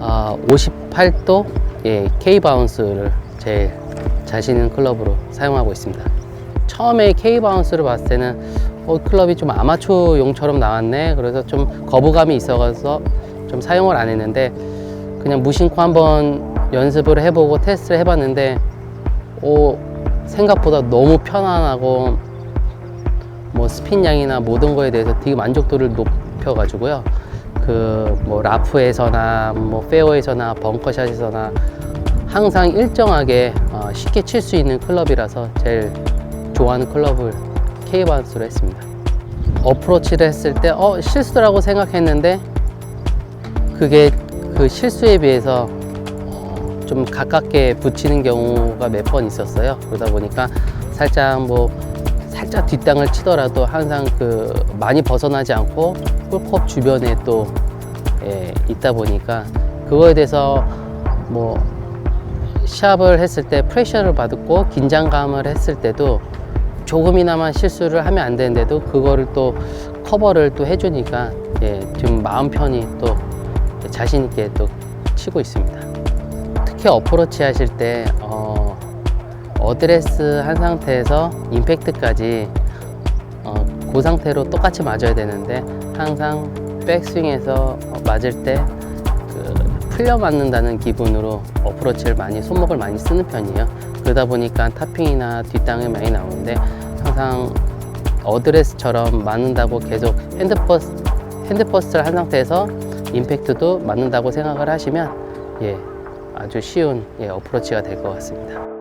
아, 58도 예, K 바운스를 제일 자신 있는 클럽으로 사용하고 있습니다. 처음에 K 바운스를 봤을 때는 어, 클럽이 좀 아마추어용처럼 나왔네. 그래서 좀 거부감이 있어서 좀 사용을 안 했는데 그냥 무심코 한번 연습을 해보고 테스트를 해봤는데 오, 생각보다 너무 편안하고 뭐 스핀 양이나 모든 거에 대해서 되게 만족도를 높여가지고요. 그 뭐 라프에서나 뭐 페어에서나 벙커샷에서나 항상 일정하게 어, 쉽게 칠 수 있는 클럽이라서 제일 좋아하는 클럽을 K 바운스로 했습니다. 어프로치를 했을 때 어, 실수라고 생각했는데 그게 그 실수에 비해서 어, 좀 가깝게 붙이는 경우가 몇 번 있었어요. 그러다 보니까 살짝 뭐 살짝 뒷땅을 치더라도 항상 그 많이 벗어나지 않고 풀컵 주변에 또 예, 있다 보니까 그거에 대해서 뭐 시합을 했을 때 프레셔를 받고 긴장감을 했을 때도 조금이나마 실수를 하면 안 되는데도 그거를 또 커버를 또 해주니까 예, 좀 마음 편히 또 자신 있게 또 치고 있습니다. 특히 어프로치 하실 때 어, 어드레스 한 상태에서 임팩트까지 어, 그 상태로 똑같이 맞아야 되는데 항상 백스윙에서 맞을 때 그 풀려 맞는다는 기분으로 어프로치를 많이 손목을 많이 쓰는 편이에요. 그러다 보니까 타핑이나 뒷땅이 많이 나오는데 항상 어드레스처럼 맞는다고 계속 핸드퍼스 핸드퍼스를 한 상태에서 임팩트도 맞는다고 생각을 하시면 예 아주 쉬운 예, 어프로치가 될 것 같습니다.